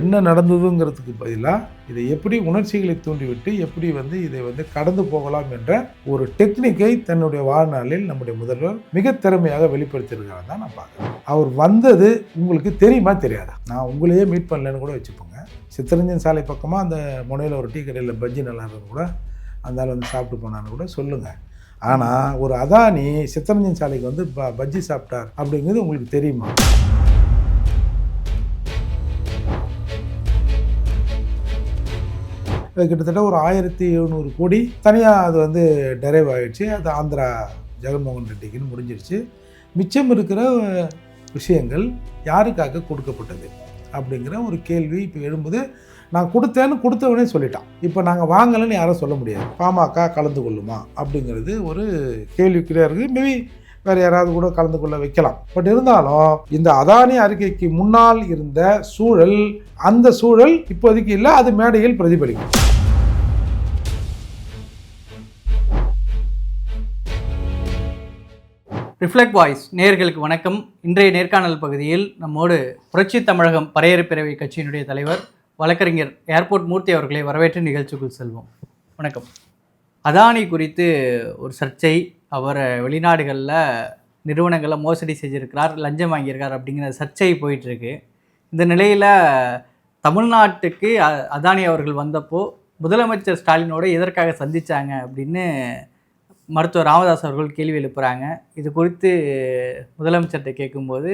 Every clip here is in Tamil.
என்ன நடந்ததுங்கிறதுக்கு பதிலாக இதை எப்படி உணர்ச்சிகளை தூண்டிவிட்டு எப்படி வந்து இதை வந்து கடந்து போகலாம் என்ற ஒரு டெக்னிக்கை தன்னுடைய வாழ்நாளில் நம்முடைய முதல்வர் மிக திறமையாக வெளிப்படுத்தியிருக்கிறார் தான் நான் பார்க்குறேன். அவர் வந்தது உங்களுக்கு தெரியுமா தெரியாதா? நான் உங்களையே மீட் பண்ணலன்னு கூட வச்சுப்போங்க சித்தரஞ்சன் சாலை பக்கமாக அந்த முனையில் ஒரு டீ கடையில் பஜ்ஜி நல்லா இருக்குன்னு கூட அந்த ஆள் வந்து சாப்பிட்டு போனான்னு கூட சொல்லுங்கள் ஆனால் ஒரு அதானி சித்தரஞ்சன் சாலைக்கு வந்து ப பஜ்ஜி சாப்பிட்டார் அப்படிங்கிறது உங்களுக்கு தெரியுமா? கிட்டத்தட்ட ஒரு ஆயிரத்தி எழுநூறு கோடி தனியாக அது வந்து டெரைவ் ஆகிடுச்சு அது ஆந்திரா ஜெகன்மோகன் ரெட்டிக்குன்னு முடிஞ்சிருச்சு. மிச்சம் இருக்கிற விஷயங்கள் யாருக்காக கொடுக்கப்பட்டது அப்படிங்கிற ஒரு கேள்வி இப்போ எழும்போது. நான் கொடுத்தேன்னு கொடுத்தவனே சொல்லிட்டான். இப்போ நாங்கள் வாங்கலைன்னு யாரும் சொல்ல முடியாது. பாமக கலந்து கொள்ளுமா அப்படிங்கிறது ஒரு கேள்விக்குறியாக இருக்குது மேபி வேறு யாராவது கூட கலந்து கொள்ள வைக்கலாம். பட் இருந்தாலும் இந்த அதானி அறிக்கைக்கு முன்னால் இருந்த சூழல் அந்த சூழல் இப்போதைக்கு இல்லை அது மேடையில் பிரதிபலிக்கும். ரிஃப்ளெக்ட் வாய்ஸ் நேர்களுக்கு வணக்கம். இன்றைய நேர்காணல் பகுதியில் நம்மோடு புரட்சி தமிழகம் பரையறு கட்சியினுடைய தலைவர் வழக்கறிஞர் ஏர்போர்ட் மூர்த்தி அவர்களை வரவேற்று நிகழ்ச்சிக்குள் செல்வோம். வணக்கம். அதானி குறித்து ஒரு சர்ச்சை அவர் வெளிநாடுகளில் நிறுவனங்களில் மோசடி செஞ்சுருக்கிறார் லஞ்சம் வாங்கியிருக்கார் அப்படிங்கிற சர்ச்சை போயிட்டுருக்கு. இந்த நிலையில் தமிழ்நாட்டுக்கு அதானி அவர்கள் வந்தப்போ முதலமைச்சர் ஸ்டாலினோட எதற்காக சந்திச்சாங்க அப்படின்னு மருத்துவர் ராமதாஸ் அவர்கள் கேள்வி எழுப்புகிறாங்க இது குறித்து முதலமைச்சர்கிட்ட கேட்கும்போது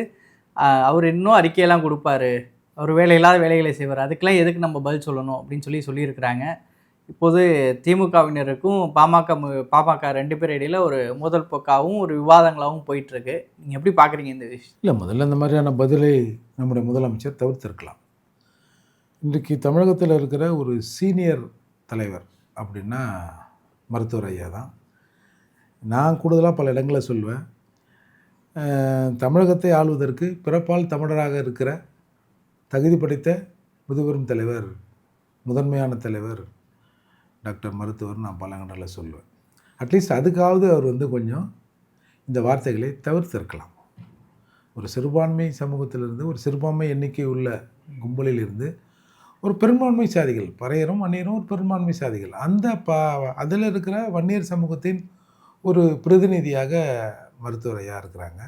அவர் இன்னும் அறிக்கையெல்லாம் கொடுப்பாரு. அவர் வேலையில்லாத வேலைகளை செய்வார். அதுக்கெல்லாம் எதுக்கு நம்ம பதில் சொல்லணும் அப்படின்னு சொல்லி சொல்லியிருக்கிறாங்க. இப்போது திமுகவினருக்கும் பாமக பாமக ரெண்டு பேர் இடையில ஒரு முதல் போக்காகவும் ஒரு விவாதங்களாகவும் போயிட்டுருக்கு. நீங்கள் எப்படி பார்க்குறீங்க இந்த விஷயம்? இல்லை முதல்ல இந்த மாதிரியான பதிலை நம்முடைய முதலமைச்சர் தவிர்த்திருக்கலாம். இன்றைக்கு தமிழகத்தில் இருக்கிற ஒரு சீனியர் தலைவர் அப்படின்னா மருத்துவர் ஐயா தான். நான் கூடுதலாக பல இடங்களில் சொல்வேன். தமிழகத்தை ஆளுவதற்கு பிறப்பால் தமிழராக இருக்கிற தகுதி படைத்த முதுபெரும் தலைவர் முதன்மையான தலைவர் டாக்டர் மருத்துவர் நான் பல சொல்லுவேன். அட்லீஸ்ட் அதுக்காவது அவர் வந்து கொஞ்சம் இந்த வார்த்தைகளை தவிர்த்திருக்கலாம். ஒரு சிறுபான்மை சமூகத்திலிருந்து ஒரு சிறுபான்மை எண்ணிக்கை உள்ள கும்பலில் இருந்து ஒரு பெரும்பான்மை சாதிகள் பறையரும் வன்னியரும் ஒரு பெரும்பான்மை சாதிகள். அந்த ப அதில் இருக்கிற வன்னியர் சமூகத்தின் ஒரு பிரதிநிதியாக மருத்துவரையாக இருக்கிறாங்க.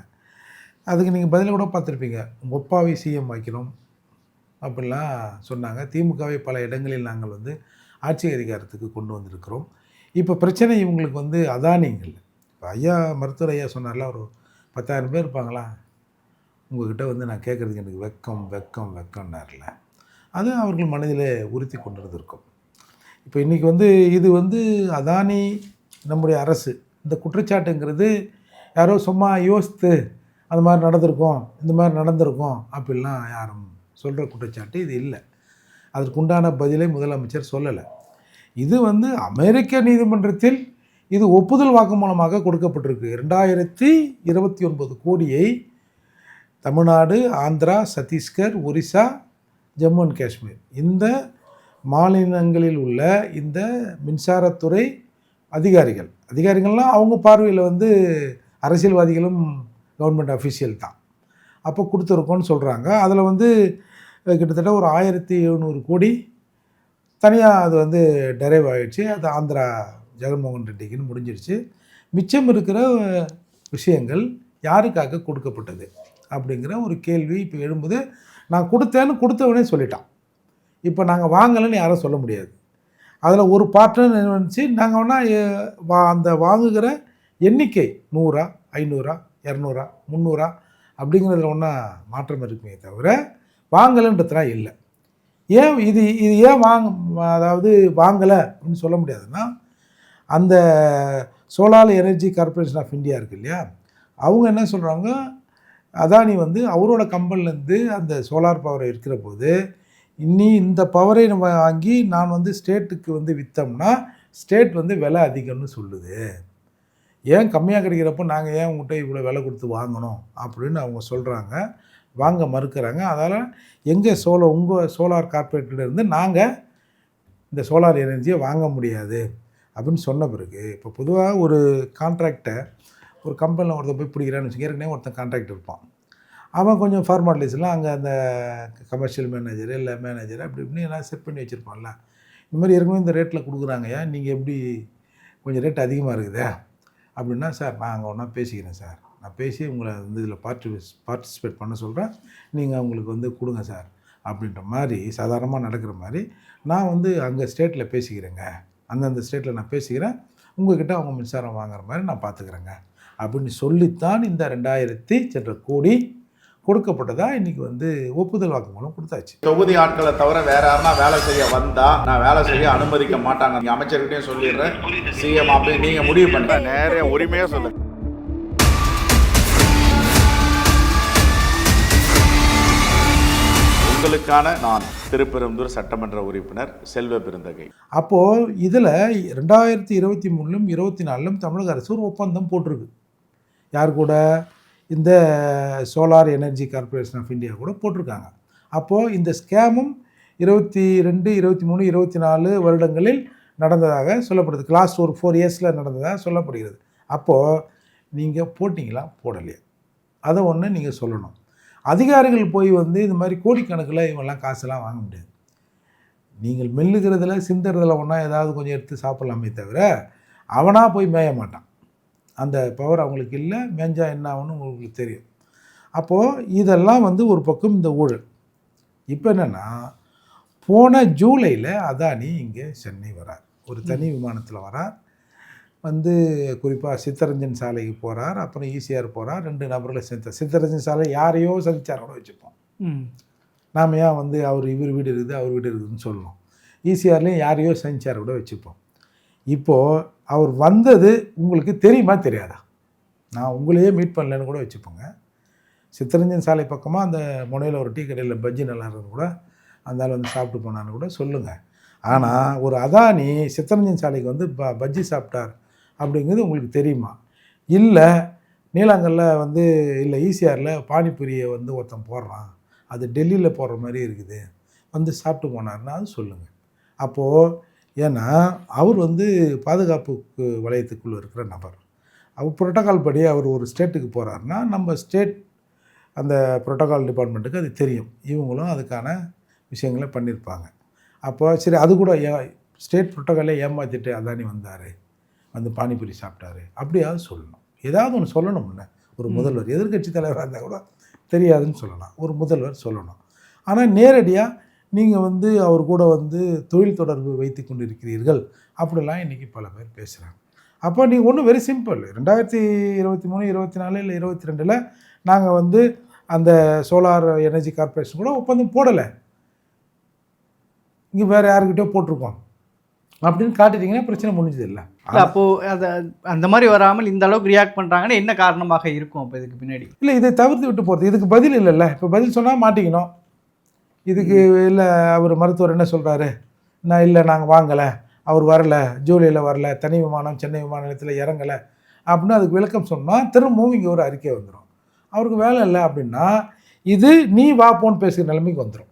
அதுக்கு நீங்கள் பதில் கூட பார்த்துருப்பீங்க. ஒப்பாவை சிஎம் வைக்கணும் அப்படிலாம் சொன்னாங்க. திமுகவை பல இடங்களில் நாங்கள் வந்து ஆட்சி அதிகாரத்துக்கு கொண்டு வந்திருக்கிறோம். இப்போ பிரச்சனை இவங்களுக்கு வந்து அதானிங்கள் இப்போ ஐயா மருத்துவர் ஐயா சொன்னார்ல ஒரு பத்தாயிரம் பேர் இருப்பாங்களா? உங்ககிட்ட வந்து நான் கேட்குறதுக்கு எனக்கு வெக்கம் வெக்கம் வெக்கம்னார்ல. அது அவர்கள் மனதில் உறுத்தி கொண்டிருந்திருக்கும். இப்போ இன்றைக்கி வந்து இது வந்து அதானி நம்முடைய அரசு. இந்த குற்றச்சாட்டுங்கிறது யாரோ சும்மா யோசித்து அந்த மாதிரி நடந்திருக்கும் இந்த மாதிரி நடந்திருக்கோம் அப்படிலாம் யாரும் சொல்கிற குற்றச்சாட்டு இது இல்லை. அதற்குண்டான பதிலை முதலமைச்சர் சொல்லலை. இது வந்து அமெரிக்க நீதிமன்றத்தில் இது ஒப்புதல் வாக்குமூலமாக கொடுக்கப்பட்டிருக்கு. ரெண்டாயிரத்தி இருபத்தி ஒன்பது கோடியை தமிழ்நாடு ஆந்திரா சத்தீஸ்கர் ஒரிசா ஜம்மு அண்ட் காஷ்மீர் இந்த மாநிலங்களில் உள்ள இந்த மின்சாரத்துறை அதிகாரிகள். அதிகாரிகள்லாம் அவங்க பார்வையில் வந்து அரசியல்வாதிகளும் கவர்மெண்ட் அஃபீஷியல் தான். அப்போ கொடுத்துருக்கோன்னு சொல்கிறாங்க அதில் வந்து கிட்டத்தட்ட ஒரு ஆயிரத்தி எழுநூறு கோடி தனியாக அது வந்து டெரைவ் ஆகிடுச்சு அது ஆந்திரா ஜெகன்மோகன் ரெட்டிக்குன்னு முடிஞ்சிருச்சு. மிச்சம் இருக்கிற விஷயங்கள் யாருக்காக கொடுக்கப்பட்டது அப்படிங்கிற ஒரு கேள்வி இப்போ எழும்போது. நான் கொடுத்தேன்னு கொடுத்தவனே சொல்லிட்டான். இப்போ நாங்கள் வாங்கலைன்னு யாரும் சொல்ல முடியாது. அதில் ஒரு பார்ட்னர் நினைச்சு நாங்கள் வேணால் வா அந்த வாங்குகிற எண்ணிக்கை நூறா ஐநூறா இரநூறா முந்நூறா அப்படிங்கிறதுல ஒன்றா மாற்றம் இருக்குமே தவிர வாங்கலைன்றதுலாம் இல்லை. ஏன் இது இது ஏன் வாங்க அதாவது வாங்கலை அப்படின்னு சொல்ல முடியாதுன்னா அந்த solar energy corporation of India இருக்கு இல்லையா? அவங்க என்ன சொல்கிறாங்க அதானி வந்து அவரோட கம்பெனிலேருந்து அந்த சோலார் பவரை இருக்கிற போது இனி இந்த பவரை நம்ம வாங்கி நான் வந்து ஸ்டேட்டுக்கு வந்து விற்றோம்னா ஸ்டேட் வந்து விலை அதிகம்னு சொல்லுது. ஏன் கம்மியாக கிடைக்கிறப்போ நாங்கள் ஏன் உங்கள்கிட்ட இவ்வளோ விலை கொடுத்து வாங்கணும் அப்படின்னு அவங்க சொல்கிறாங்க வாங்க மறுக்கிறாங்க. அதனால் எங்கள் சோலோ உங்கள் சோலார் கார்பரேட்டிலேருந்து நாங்கள் இந்த சோலார் எனர்ஜியை வாங்க முடியாது அப்படின்னு சொன்ன பிறகு இப்போ பொதுவாக ஒரு கான்ட்ராக்டை ஒரு கம்பெனியில் ஒருத்தன் போய் பிடிக்கிறான்னு வச்சுக்க ஏற்கனவே ஒருத்தன் கான்ட்ராக்ட் இருப்பான். அவன் கொஞ்சம் ஃபார்மாலிட்டிஸ்லாம் அங்கே அந்த கமர்ஷியல் மேனேஜர் இல்லை மேனேஜர் அப்படி இப்படின்னு எல்லாம் செட் பண்ணி வச்சுருப்பான்ல. இந்த மாதிரி ஏற்கனவே இந்த ரேட்டில் கொடுக்குறாங்கய்யா நீங்கள் எப்படி கொஞ்சம் ரேட் அதிகமாக இருக்குதே? அப்படின்னா சார் நான் அங்கே ஒன்றா பேசிக்கிறேன் சார். நான் பேசி உங்களை வந்து இதில் பார்ட்டி பார்ட்டிசிபேட் பண்ண சொல்கிறேன் நீங்கள் அவங்களுக்கு வந்து கொடுங்க சார். அப்படின்ற மாதிரி சாதாரணமாக நடக்கிற மாதிரி நான் வந்து அங்கே ஸ்டேட்டில் பேசிக்கிறேங்க. அந்தந்த ஸ்டேட்டில் நான் பேசிக்கிறேன். உங்ககிட்ட அவங்க மின்சாரம் வாங்குற மாதிரி நான் பார்த்துக்கிறேங்க. அப்படின்னு சொல்லித்தான் இந்த ரெண்டாயிரத்தி சென்ற கோடி கொடுக்கப்பட்டதா இன்றைக்கி வந்து ஒப்புதல் வாக்குமூலம் கொடுத்தாச்சு. தொகுதி ஆட்களை தவிர வேற யாருன்னா வேலை செய்ய வந்தா நான் வேலை செய்ய அனுமதிக்க மாட்டாங்க. அமைச்சர்கிட்டயும் சொல்லிடுறேன். சிஎம் அப்படி நீங்க முடிவு பண்ணுங்க. நேரே உரிமையா சொல்லு உங்களுக்கான நான் திருப்பெரும்புதூர் சட்டமன்ற உறுப்பினர் செல்வ பெருந்தகை. அப்போது இதில் ரெண்டாயிரத்தி இருபத்தி மூணிலும் இருபத்தி நாலிலும் தமிழக அரசு ஒரு ஒப்பந்தம் போட்டிருக்கு. யார் கூட? இந்த solar energy corporation of India கூட போட்டிருக்காங்க. அப்போது இந்த ஸ்கேமும் இருபத்தி ரெண்டு இருபத்தி மூணு இருபத்தி நாலு வருடங்களில் நடந்ததாக சொல்லப்படுது. கிளாஸ் ஒரு ஃபோர் இயர்ஸில் நடந்ததாக சொல்லப்படுகிறது. அப்போது நீங்கள் போட்டிங்களா? போடலையா? அதை ஒன்று நீங்கள் சொல்லணும். அதிகாரிகள் போய் வந்து இந்த மாதிரி கோடிக்கணக்கில் இவங்கெல்லாம் காசெல்லாம் வாங்க முடியாது. நீங்கள் மெல்லுகிறதுல சிந்துறதுல ஒன்றா ஏதாவது கொஞ்சம் எடுத்து சாப்பிட்லாமே தவிர அவனாக போய் மேய மாட்டான். அந்த பவர் அவங்களுக்கு இல்லை மேஞ்சா என்ன ஆகும்னு உங்களுக்கு தெரியும். அப்போது இதெல்லாம் வந்து ஒரு பக்கம் இந்த ஊழல். இப்போ என்னென்னா போன ஜூலையில் அதானி இங்கே சென்னை வரார். ஒரு தனி விமானத்தில் வரார். வந்து குறிப்பாக சித்தரஞ்சன் சாலைக்கு போகிறார் அப்புறம் ஈசிஆர் போகிறார் ரெண்டு நபர்களை சேர்த்த. சித்தரஞ்சன் சாலை யாரையோ சந்திச்சார் கூட வச்சுப்போம். ம். நாம் ஏன் வந்து அவர் இவர் வீடு இருக்குது அவர் வீடு இருக்குதுன்னு சொல்லணும் ஈசிஆர்லேயும் யாரையோ செஞ்சார் கூட வச்சுப்போம். இப்போது அவர் வந்தது உங்களுக்கு தெரியுமா தெரியாதா? நான் உங்களையே மீட் பண்ணலன்னு கூட வச்சுப்போங்க. சித்தரஞ்சன் சாலை பக்கமாக அந்த முனையில் ஒரு டீ கடையில் பஜ்ஜி நல்லா இருந்து கூட அந்த ஆள் வந்து சாப்பிட்டு போனான்னு கூட சொல்லுங்கள் ஆனால் ஒரு அதானி சித்தரஞ்சன் சாலைக்கு வந்து ப பஜ்ஜி சாப்பிட்டார். அப்படிங்கிறது உங்களுக்கு தெரியுமா? இல்லை நீலாங்கல்ல வந்து இல்லை ஈசிஆரில் பானிபூரியை வந்து ஒருத்தன் போடுறான். அது டெல்லியில் போடுற மாதிரி இருக்குது. வந்து சாப்பிட்டு போனார்னா அது சொல்லுங்கள் அப்போது ஏன்னா அவர் வந்து பாதுகாப்புக்கு வலயத்துக்குள்ளே இருக்கிற நபர். அவர் புரோட்டோகால் படி அவர் ஒரு ஸ்டேட்டுக்கு போகிறாருன்னா நம்ம ஸ்டேட் அந்த புரோட்டோகால் டிபார்ட்மெண்ட்டுக்கு அது தெரியும். இவங்களும் அதுக்கான விஷயங்களை பண்ணியிருப்பாங்க அப்போ சரி அது கூட ஏ ஸ்டேட் புரோட்டோகாலே ஏமாற்றிட்டு அதானி வந்தார்? வந்து பானிபூரி சாப்பிட்டாரு. அப்படியாவது சொல்லணும். ஏதாவது ஒன்று சொல்லணும்ல ஒரு முதல்வர் எதிர்க்கட்சி தலைவராக இருந்தால் கூட தெரியாதுன்னு சொல்லலாம். ஒரு முதல்வர் சொல்லணும். ஆனால் நேரடியாக நீங்கள் வந்து அவர் கூட வந்து தொழில் தொடர்பு வைத்து கொண்டிருக்கிறீர்கள். அப்படிலாம் இன்றைக்கி பல பேர் பேசுகிறாங்க அப்போ நீங்கள் ஒன்றும் வெரி சிம்பிள் ரெண்டாயிரத்தி இருபத்தி மூணு இருபத்தி நாலு இல்லை இருபத்தி ரெண்டில் நாங்கள் வந்து அந்த சோலார் எனர்ஜி கார்ப்பரேஷன் கூட ஒப்பந்தம் போடலை. இங்கே வேறு யாருக்கிட்டயோ போட்டிருக்கோம். அப்படின்னு காட்டிட்டீங்கன்னா பிரச்சனை முடிஞ்சது இல்லை. இல்ல, அப்போ அத அந்த மாதிரி வராமல் இந்த அளவுக்கு ரியாக்ட் பண்றாங்கன்னா என்ன காரணமாக இருக்கும் அப்போ இதுக்கு பின்னாடி? இல்லை இதை தவிர்த்து விட்டு போகிறது இதுக்கு பதில் இல்லைல்ல. இப்போ பதில் சொன்னால் மாட்டிக்கணும். இதுக்கு இல்லை அவர் மருத்துவர் என்ன சொல்கிறாரு நான் இல்லை நாங்கள் வாங்கலை. அவர் வரல. ஜூலையில் வரல. தனி விமானம் சென்னை விமான நிலையத்தில் இறங்கலை. அப்படின்னு அதுக்கு விளக்கம் சொன்னால் திரும்பவும் இங்கே ஒரு அறிக்கை வந்துடும் அவருக்கு வேலை இல்லை அப்படின்னா இது நீ வா போன்னு பேசுகிற நிலைமைக்கு வந்துடும்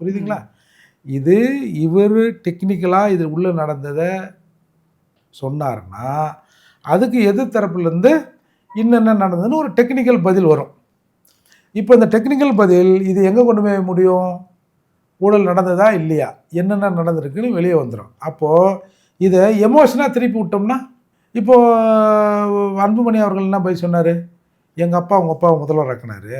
புரியுதுங்களா? இது இவர் டெக்னிக்கலாக இது உள்ளே நடந்ததை சொன்னார்னா அதுக்கு எதிர் தரப்புலேருந்து இன்னென்ன நடந்ததுன்னு ஒரு டெக்னிக்கல் பதில் வரும். இப்போ இந்த டெக்னிக்கல் பதில் இது எங்கே கொண்டு போய் முடியும்? ஊழல் நடந்ததா இல்லையா? என்னென்ன நடந்திருக்குன்னு வெளியே வந்துடும் அப்போது இதை எமோஷனாக திருப்பி விட்டோம்னா இப்போது அன்புமணி அவர்கள் என்ன போய் சொன்னார்? எங்கள் அப்பா உங்கள் அப்பா முதல்வர் ஆக்கினாரு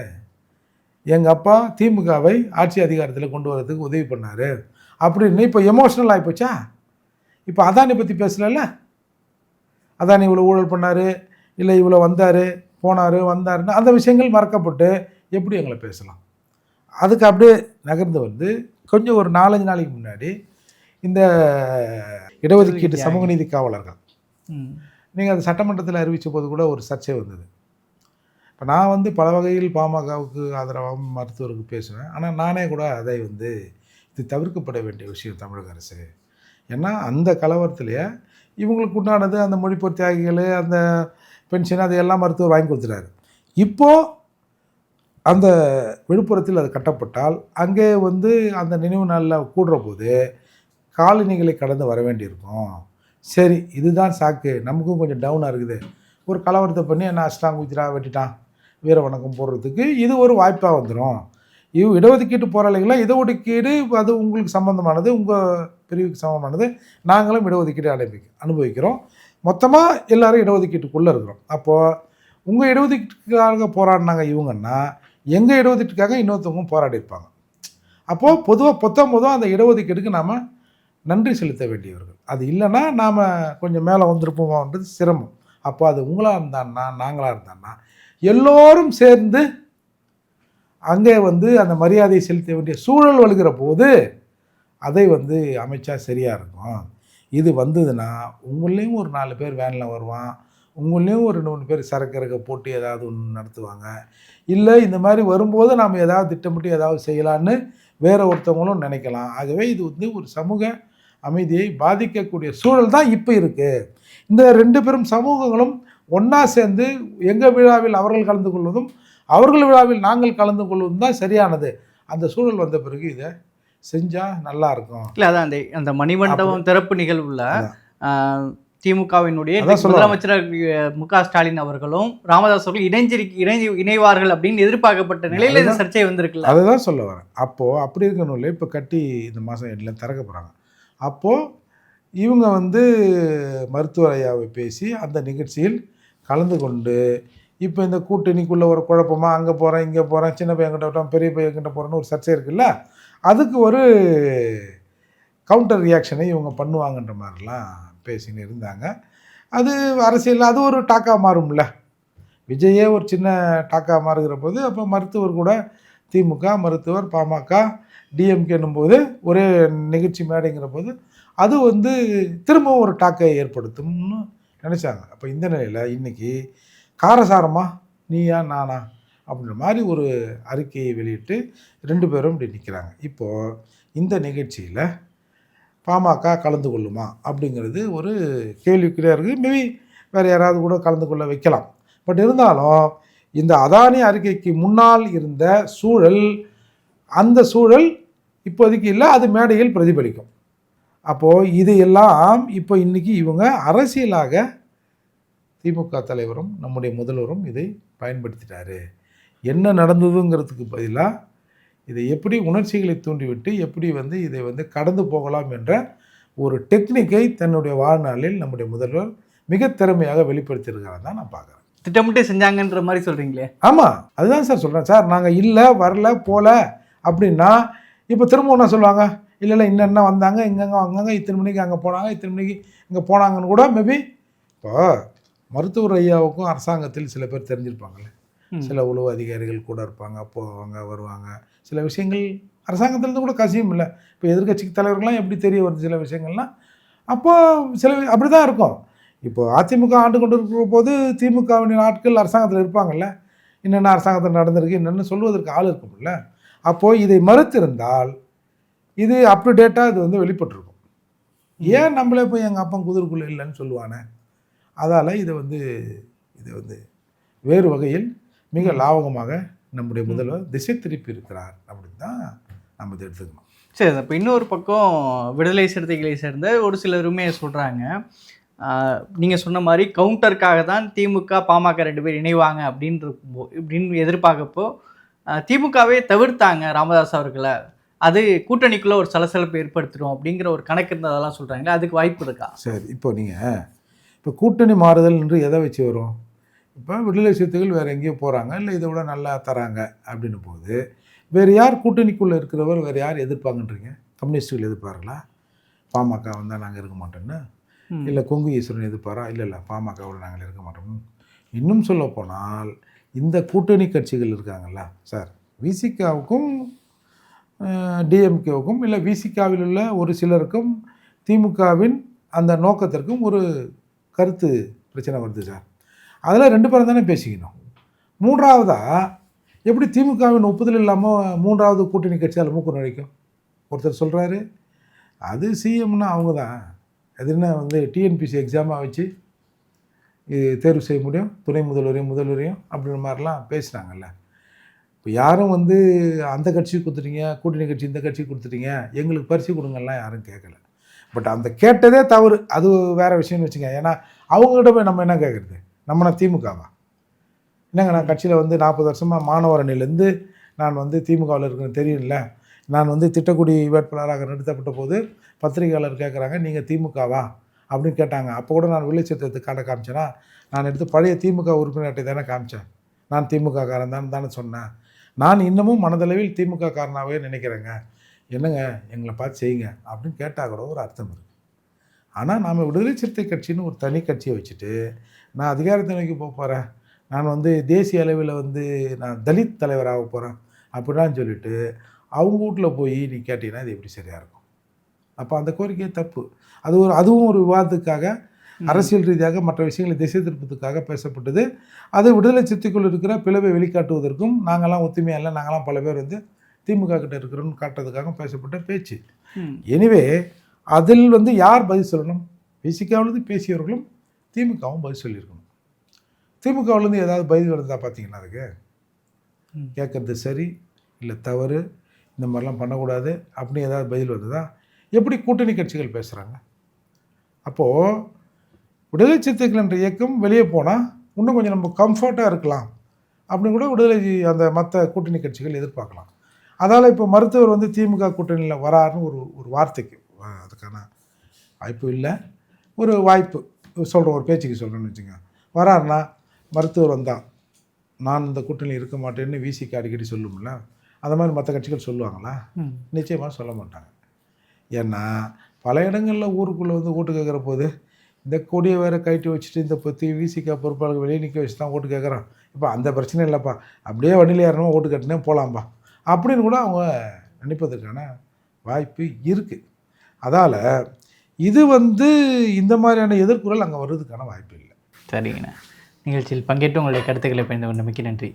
எங்கள் அப்பா திமுகவை ஆட்சி அதிகாரத்தில் கொண்டு வரதுக்கு உதவி பண்ணார். அப்படின்னு இப்போ எமோஷ்னல் ஆகிப்போச்சா இப்போ அதானி பற்றி பேசலல்ல? அதானி இவ்வளோ ஊழல் பண்ணார் இல்லை இவ்வளோ வந்தார் போனார் வந்தாருன்னு அந்த விஷயங்கள் மறக்கப்பட்டு எப்படி எங்களை பேசலாம்? அதுக்கு அப்படியே நகர்ந்து வந்து கொஞ்சம் ஒரு நாலஞ்சு நாளைக்கு முன்னாடி இந்த இடஒதுக்கீட்டு சமூக நீதி காவலர்கள். நீங்கள் அது சட்டமன்றத்தில் அறிவித்த போது கூட ஒரு சர்ச்சை வந்தது. இப்போ நான் வந்து பல வகையில் பாமகவுக்கு ஆதரவாகவும் மருத்துவருக்கு பேசுவேன். ஆனால் நானே கூட அதை வந்து இது தவிர்க்கப்பட வேண்டிய விஷயம் தமிழக அரசு. ஏன்னா அந்த கலவரத்துலேயே இவங்களுக்கு உண்டானது அந்த மொழிப்போர் தியாகிகள் அந்த பென்ஷன் அதையெல்லாம் மருத்துவர் வாங்கி கொடுத்துட்டாரு. இப்போது அந்த விழுப்புரத்தில் அது கட்டப்பட்டால் அங்கே வந்து அந்த நினைவு நாளில் கூடுற போது காலனிகளை கடந்து வர வேண்டியிருக்கும். சரி இதுதான் சாக்கு. நமக்கும் கொஞ்சம் டவுனாக இருக்குது. ஒரு கலவரத்தை பண்ணி என்ன அஷ்டாங்க குஜரா வெட்டிட்டான். வீர வணக்கம் போடுறதுக்கு இது ஒரு வாய்ப்பாக வந்துடும் இவ் இடஒதுக்கீட்டு போராளிகளாம் இடஒதுக்கீடு அது உங்களுக்கு சம்மந்தமானது உங்கள் பிரிவுக்கு சமமானது நாங்களும் இடஒதுக்கீடு அனுபவி அனுபவிக்கிறோம். மொத்தமாக எல்லோரும் இடஒதுக்கீட்டுக்குள்ளே இருக்கிறோம். அப்போது உங்கள் இடஒதுக்கீட்டுக்காக போராடினாங்க இவங்கன்னா எங்கள் இடஒதுக்கீட்டுக்காக இன்னொருத்தவங்க போராடி இருப்பாங்க. அப்போது பொதுவாக பொத்தம் பொதுவாக அந்த இடஒதுக்கீடுக்கு நாம் நன்றி செலுத்த வேண்டியவர்கள். அது இல்லைன்னா நாம் கொஞ்சம் மேலே வந்திருப்போமான்றது சிரமம். அப்போ அது உங்களாக இருந்தான்னா நாங்களாக இருந்தான்னா எல்லோரும் சேர்ந்து அங்கே வந்து அந்த மரியாதையை செலுத்த வேண்டிய சூழல் வருகிற போது அதை வந்து அமைச்சா சரியாக இருக்கும். இது வந்ததுன்னா உங்களையும் ஒரு நாலு பேர் வேனில் வருவான். உங்களையும் ஒரு ரெண்டு மூணு பேர் சரக்கு இறக்க போட்டு ஏதாவது ஒன்று நடத்துவாங்க. இல்லை இந்த மாதிரி வரும்போது நாம் ஏதாவது திட்டமிட்டு ஏதாவது செய்யலான்னு வேற ஒருத்தவங்களும் நினைக்கலாம். ஆகவே இது வந்து ஒரு சமூக அமைதியை பாதிக்கக்கூடிய சூழல் தான் இப்போ இருக்குது இந்த ரெண்டு பெரும் சமூகங்களும் ஒன்றா சேர்ந்து எங்கள் விழாவில் அவர்கள் கலந்து கொள்வதும் அவர்கள் விழாவில் நாங்கள் கலந்து கொள்வதும் தான் சரியானது. அந்த சூழல் வந்த பிறகு இதை செஞ்சால் நல்லா இருக்கும். இல்ல அதான் அந்த அந்த மணிமண்டபம் திறப்பு நிகழ்வுல திமுகவினுடைய. முதலமைச்சர் மு க ஸ்டாலின் அவர்களும் ராமதாஸ் அவர்கள் இணைஞ்சிரு இணைஞ்சு இணைவார்கள் அப்படின்னு எதிர்பார்க்கப்பட்ட நிலையில இந்த அதுதான். சர்ச்சை வந்திருக்குல்ல. அதை தான் சொல்ல வரேன். அப்போது அப்படி இருக்கணும் இல்லை இப்போ கட்டி இந்த மாதம் எல்லாம் திறக்க போகிறாங்க அப்போது இவங்க வந்து மருத்துவர் ஐயாவை பேசி அந்த நிகழ்ச்சியில் கலந்து கொண்டு இப்போ இந்த கூட்டணிக்குள்ளே ஒரு குழப்பமா அங்கே போகிறேன் இங்கே போகிறேன் சின்ன பையன் கிட்ட விட்டோம் பெரிய பையன் கிட்ட போகிறேன்னு ஒரு சர்ச்சை இருக்குல்ல அதுக்கு ஒரு கவுண்டர் ரியாக்ஷனை இவங்க பண்ணுவாங்கன்ற மாதிரிலாம் பேசின்னு இருந்தாங்க. அது அரசியலில் அது ஒரு டாக்கா மாறும்ல. விஜயே ஒரு சின்ன டாக்கா மாறுகிற போது அப்போ மருத்துவர் கூட திமுக மருத்துவர் பாமக டிஎம்கேன்னும் போது ஒரே நிகழ்ச்சி மேடைங்கிற போது அது வந்து திரும்பவும் ஒரு டாக்கை ஏற்படுத்தும்னு நினச்சாங்க. அப்போ இந்த நிலையில் இன்றைக்கி காரசாரமா நீயா நானா அப்படின்ற மாதிரி ஒரு அறிக்கையை வெளியிட்டு ரெண்டு பேரும் இப்படி நிற்கிறாங்க இப்போது இந்த நிகழ்ச்சியில் பாமக கலந்து கொள்ளுமா அப்படிங்கிறது ஒரு கேள்விக்குறியாக இருக்குது மேபி வேறு யாராவது கூட கலந்து கொள்ள வைக்கலாம். பட் இருந்தாலும் இந்த அதானி அறிக்கைக்கு முன்னால் இருந்த சூழல் அந்த சூழல் இப்போதைக்கு இல்லை அது மேடையில் பிரதிபலிக்கும். அப்போது இது எல்லாம் இப்போ இன்றைக்கி இவங்க அரசியலாக திமுக தலைவரும் நம்முடைய முதல்வரும் இதை பயன்படுத்திட்டாரு. என்ன நடந்ததுங்கிறதுக்கு பதிலாக இதை எப்படி உணர்ச்சிகளை தூண்டிவிட்டு எப்படி வந்து இதை வந்து கடந்து போகலாம் என்ற ஒரு டெக்னிக்கை தன்னுடைய வாழ்நாளில் நம்முடைய முதல்வர் மிக திறமையாக வெளிப்படுத்தியிருக்கிறார் தான் நான் பார்க்குறேன். திட்டமிட்டு செஞ்சாங்கன்ற மாதிரி சொல்றீங்களே? ஆமாம் அதுதான் சார் சொல்கிறேன் சார் நாங்கள் இல்லை வரல போல அப்படின்னா இப்போ திரும்ப என்ன சொல்லுவாங்க? இல்லை இல்லை இன்னென்ன வந்தாங்க இங்கங்க வந்தாங்க இத்தனை மணிக்கு அங்கே போனாங்க இத்தனை மணிக்கு இங்கே போனாங்கன்னு கூட மேபி இப்போ மருத்துவர் ஐயாவுக்கும் அரசாங்கத்தில் சில பேர் தெரிஞ்சிருப்பாங்கல்ல. சில உளவு அதிகாரிகள் கூட இருப்பாங்க போவாங்க வருவாங்க. சில விஷயங்கள் அரசாங்கத்திலேருந்து கூட கசியும் இல்லை இப்போ எதிர்க்கட்சி தலைவர்கள்லாம் எப்படி தெரிய வருது சில விஷயங்கள்லாம் அப்போ சில அப்படி தான் இருக்கும். இப்போ அதிமுக ஆண்டு கொண்டு இருக்கிற போது திமுகவின் ஆட்கள் அரசாங்கத்தில் இருப்பாங்கல்ல. என்னென்ன அரசாங்கத்தில் நடந்திருக்கு என்னென்னு சொல்வதற்கு ஆள் இருக்கும்ல. அப்போது இதை மறுத்திருந்தால் இது அப் டு டேட்டாக இது வந்து வெளிப்பட்டிருக்கும். ஏன் நம்மளே போய் எங்கள் அப்பா குதிரைக்குள்ளே இல்லைன்னு சொல்லுவானே? அதால் இதை வந்து இதை வந்து வேறு வகையில் மிக லாவகமாக நம்முடைய முதல்வர் திசை திருப்பி இருக்கிறார் அப்படின்னு தான் நம்ம இதை எடுத்துக்கணும். சரி அப்போ இன்னொரு பக்கம் விடுதலை சிறுத்தைகளை சேர்ந்த ஒரு சிலருமே சொல்கிறாங்க நீங்கள் சொன்ன மாதிரி கவுண்டருக்காக தான் திமுக பாமக ரெண்டு பேர் இணைவாங்க இருக்கும்போ இப்படின்னு எதிர்பார்க்கப்போ திமுகவே தவிர்த்தாங்க ராமதாஸ் அவர்களை. அது கூட்டணிக்குள்ளே ஒரு சலசலப்பு ஏற்படுத்திடும் அப்படிங்கிற ஒரு கணக்கு இருந்ததெல்லாம் சொல்கிறாங்களே அதுக்கு வாய்ப்பு இருக்கா? சரி இப்போ நீங்கள் இப்போ கூட்டணி மாறுதல் என்று எதை வச்சு வரும்? இப்போ விடுதலை சிறுத்தைகள் வேறு எங்கேயோ போகிறாங்க இல்லை இதை விட நல்லா தராங்க அப்படின்னு போகுது வேறு யார் கூட்டணிக்குள்ளே இருக்கிறவர் வேறு யார் எதிர்ப்பாங்கன்றீங்க? கம்யூனிஸ்டுகள் எதிர்ப்பார்களா? பாமக வந்தால் நாங்கள் இருக்க மாட்டோன்னு. இல்லை கொங்கு ஈஸ்வரன் எதிர்ப்பாரா? இல்லை இல்லை பாமகவில் நாங்கள் இருக்க மாட்டோம் இன்னும் சொல்ல போனால் இந்த கூட்டணி கட்சிகள் இருக்காங்கல்ல சார் விசிகாவுக்கும் டிஎம்கேவுக்கும் இல்லை விசிகாவில் உள்ள ஒரு சிலருக்கும் திமுகவின் அந்த நோக்கத்திற்கும் ஒரு கருத்து பிரச்சனை வருது சார். அதில் ரெண்டு பேரும் தானே பேசிக்கணும். மூன்றாவதாக எப்படி திமுகவின் ஒப்புதல் இல்லாமல் மூன்றாவது கூட்டணி கட்சியால் மூக்கு நுழைக்கும்? ஒருத்தர் சொல்கிறாரு அது சிஎம்னா அவங்க தான் அது என்ன வந்து டிஎன்பிசி எக்ஸாமாக வச்சு இது தேர்வு செய்ய முடியும் துணை முதல்வரையும் முதல்வரையும் அப்படின்ற மாதிரிலாம் பேசுனாங்கல்ல இப்போ யாரும் வந்து அந்த கட்சி கொடுத்துட்டீங்க கூட்டணி கட்சி இந்த கட்சி கொடுத்துட்டீங்க எங்களுக்கு பரிசு கொடுங்கலாம் யாரும் கேட்கல பட் அந்த கேட்டதே தவறு. அது வேறு விஷயம்னு வச்சுங்க ஏன்னா அவங்ககிட்ட போய் நம்ம என்ன கேட்குறது நம்மனா திமுகவா? என்னங்க நான் கட்சியில் வந்து நாற்பது வருஷமாக மாணவர் அணிலேருந்து நான் வந்து திமுகவில் இருக்கிறேன்னு தெரியல நான் வந்து திட்டக்குடி வேட்பாளராக நிறுத்தப்பட்ட போது பத்திரிகையாளர் கேட்குறாங்க நீங்கள் திமுகவா? அப்படின்னு கேட்டாங்க. அப்போ கூட நான் வில்லைச்சத்திரத்தை காட்ட காமிச்சேன்னா நான் எடுத்து பழைய திமுக உறுப்பினர் அட்டை தானே காமிச்சேன். நான் திமுக காரன் தான் தானே சொன்னேன். நான் இன்னமும் மனதளவில் திமுக காரனாகவே நினைக்கிறேங்க. என்னங்க எங்களை பார்த்து செய்யுங்க அப்படின்னு கேட்டால் கூட ஒரு அர்த்தம் இருக்குது ஆனால் நாம் விடுதலை சிறுத்தை கட்சின்னு ஒரு தனி கட்சியை வச்சுட்டு நான் அதிகாரத்தை நோக்கி போக போகிறேன் நான் வந்து தேசிய அளவில் வந்து நான் தலித் தலைவராக போகிறேன் அப்படிலாம் சொல்லிட்டு அவங்க வீட்டில் போய் நீ கேட்டிங்கன்னா இது எப்படி சரியாக இருக்கும்? அப்போ அந்த கோரிக்கை தப்பு. அது ஒரு அதுவும் ஒரு விவாதத்துக்காக அரசியல் ரீதியாக மற்ற விஷயங்களை திசை திருப்பத்துக்காக பேசப்பட்டது. அது விடுதலை சித்திக்குள் இருக்கிற பிளவை வெளிக்காட்டுவதற்கும் நாங்கள்லாம் ஒத்துமையாக இல்லை நாங்களாம் பல பேர் வந்து திமுக கிட்ட இருக்கிறோம்னு காட்டுறதுக்காக பேசப்பட்ட பேச்சு. எனிவே அதில் வந்து யார் பதில் சொல்லணும்? பிசிக்காவிலிருந்து பேசியவர்களும் திமுகவும் பதில் சொல்லியிருக்கணும். திமுகவிலேருந்து ஏதாவது பதில் வருதா பார்த்தீங்கன்னா அதுக்கு. கேட்குறது சரி இல்லை தவறு இந்த மாதிரிலாம் பண்ணக்கூடாது அப்படி ஏதாவது பதில் வருதா எப்படி கூட்டணி கட்சிகள் பேசுகிறாங்க அப்போது விடுதலை சிறுத்தைகள் என்ற இயக்கம் வெளியே போனால் இன்னும் கொஞ்சம் நம்ம கம்ஃபர்ட்டாக இருக்கலாம். அப்படின்னு கூட விடுதலை அந்த மற்ற கூட்டணி கட்சிகள் எதிர்பார்க்கலாம். அதால் இப்போ மருத்துவர் வந்து திமுக கூட்டணியில் வராருன்னு ஒரு ஒரு வார்த்தைக்கு அதுக்கான வாய்ப்பு இல்லை. ஒரு வாய்ப்பு சொல்கிறேன் ஒரு பேச்சுக்கு சொல்கிறேன்னு வச்சுங்க வராருன்னா மருத்துவர் வந்தால் நான் இந்த கூட்டணியில் இருக்க மாட்டேன்னு விசிக்கு அடிக்கடி சொல்லும்ல. அந்த மாதிரி மற்ற கட்சிகள் சொல்லுவாங்களா. நிச்சயமாக சொல்ல மாட்டாங்க. ஏன்னா பல இடங்களில் ஊருக்குள்ளே வந்து ஓட்டு கேட்குற போது இந்த கொடியை வேற கழட்டி வச்சுட்டு இந்த பற்றி விசிகா பொறுப்பாளர்கள் வெளியே நிற்க வச்சு தான் ஓட்டு கேட்குறான். இப்போ அந்த பிரச்சனை இல்லைப்பா. அப்படியே வண்டியில் ஏறணும் ஓட்டு கட்டினே போகலாம்ப்பா அப்படின்னு கூட அவங்க நினைப்பதற்கான வாய்ப்பு இருக்குது அதால் இது வந்து இந்த மாதிரியான எதிர்குறல் அங்கே வர்றதுக்கான வாய்ப்பு இல்லை. சரிங்கண்ணா. நிகழ்ச்சியில் பங்கேற்று உங்களுடைய கருத்துக்களை பயந்து மிக்க நன்றி.